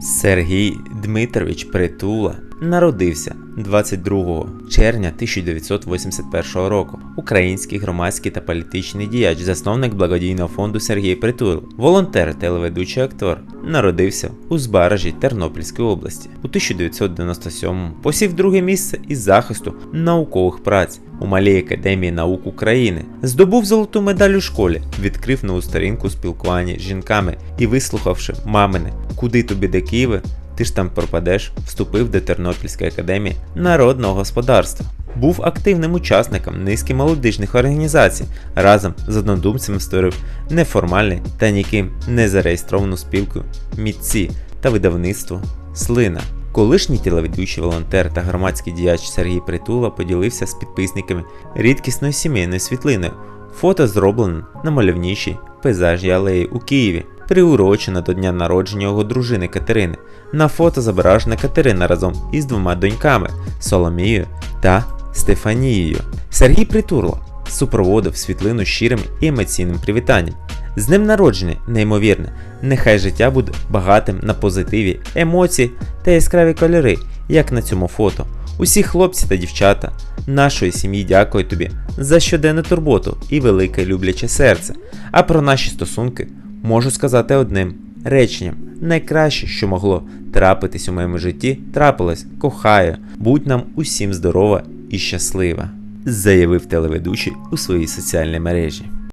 Сергій Дмитрович Притула народився 22 червня 1981 року. Український громадський та політичний діяч, засновник благодійного фонду Сергій Притула, волонтер, телеведучий актор. Народився у Збаражі Тернопільської області. У 1997-му. посів друге місце із захисту наукових праць у Малій Академії наук України. Здобув золоту медаль у школі, відкрив нову сторінку спілкування з жінками і, вислухавши мамине, куди тобі до Києва, ти ж там пропадеш, вступив до Тернопільської академії народного господарства. Був активним учасником низки молодіжних організацій, разом з однодумцями створив неформальний та ніким не зареєстровану спілку мітці та видавництво Слина. Колишній телеведучий волонтер та громадський діяч Сергій Притула поділився з підписниками рідкісною сімейною світлиною. Фото зроблено на мальовнішій пейзажній алеї у Києві, приурочено до дня народження його дружини Катерини. На фото зображена Катерина разом із двома доньками Соломією та Стефанією. Сергій Притула супроводив світлину щирим і емоційним привітанням. З днем народження, неймовірне, нехай життя буде багатим на позитиві, емоції та яскраві кольори, як на цьому фото. Усі хлопці та дівчата нашої сім'ї дякую тобі за щоденну турботу і велике любляче серце. А про наші стосунки можу сказати одним реченням: найкраще, що могло трапитись у моєму житті, трапилось, кохаю, будь нам усім здорова і щаслива, заявив телеведучий у своїй соціальній мережі.